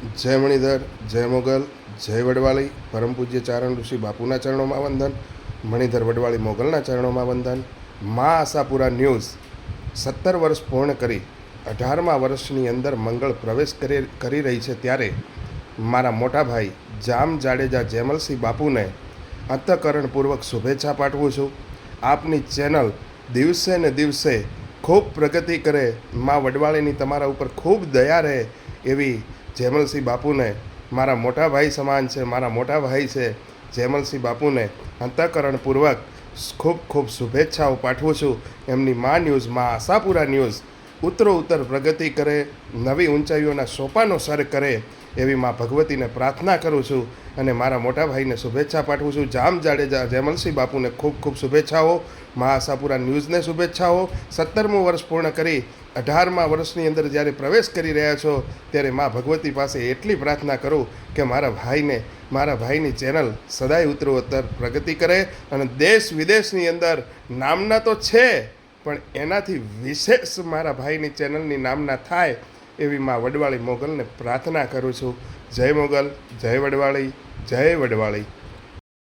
જય મણિધર, જય મોગલ, જય વડવાળી પરમ પૂજ્ય ચારણ ઋષિ બાપુના ચરણોમાં વંદન. મણિધર વડવાળી મોગલના ચરણોમાં વંદન. મા આશાપુરા ન્યૂઝ. સત્તર વર્ષ પૂર્ણ કરી, અઢારમા વર્ષની અંદર મંગળ પ્રવેશ કરી કરી રહી છે ત્યારે મારા મોટા ભાઈ જામ જાડેજા જેમલસિંહ બાપુને અંતઃકરણપૂર્વક શુભેચ્છા પાઠવું છું. આપની ચેનલ દિવસે ને દિવસે ખૂબ પ્રગતિ કરે. મા વડવાળીની તમારા ઉપર ખૂબ દયા રહે એવી જેમલસિંહ બાપુને, મારા મોટા ભાઈ સમાન છે, મારા મોટા ભાઈ છે. જેમલસિંહ બાપુને અંતઃકરણપૂર્વક ખૂબ ખૂબ શુભેચ્છાઓ પાઠવું છું. એમની મા ન્યૂઝમાં આશાપુરા ન્યૂઝ. ઉત્તરો ઉત્તર પ્રગતિ કરે, નવી ઊંચાઈઓના સોપાનો સર કરે એવી મા ભગવતીને પ્રાર્થના કરું છું અને મારા મોટા ભાઈને શુભેચ્છા પાઠવું છું. જામ જાડેજા જયમલસિંહ બાપુને ખૂબ ખૂબ શુભેચ્છાઓ. મા આશાપુરા ન્યૂઝને શુભેચ્છાઓ. સત્તરમું વર્ષ પૂર્ણ કરી, અઢારમા વર્ષની અંદર જ્યારે પ્રવેશ કરી રહ્યા છો, ત્યારે મા ભગવતી પાસે એટલી પ્રાર્થના કરું કે મારા ભાઈને, મારા ભાઈની ચેનલ સદાય ઉત્તરોત્તર પ્રગતિ કરે અને દેશ વિદેશની અંદર નામના તો છે. પણ એનાથી વિશેષ મારા ભાઈની ચેનલની નામના થાય એવી મા વડવાળી મોગલને પ્રાર્થના કરું છું. જય મોગલ, જય વડવાળી જય વડવાળી.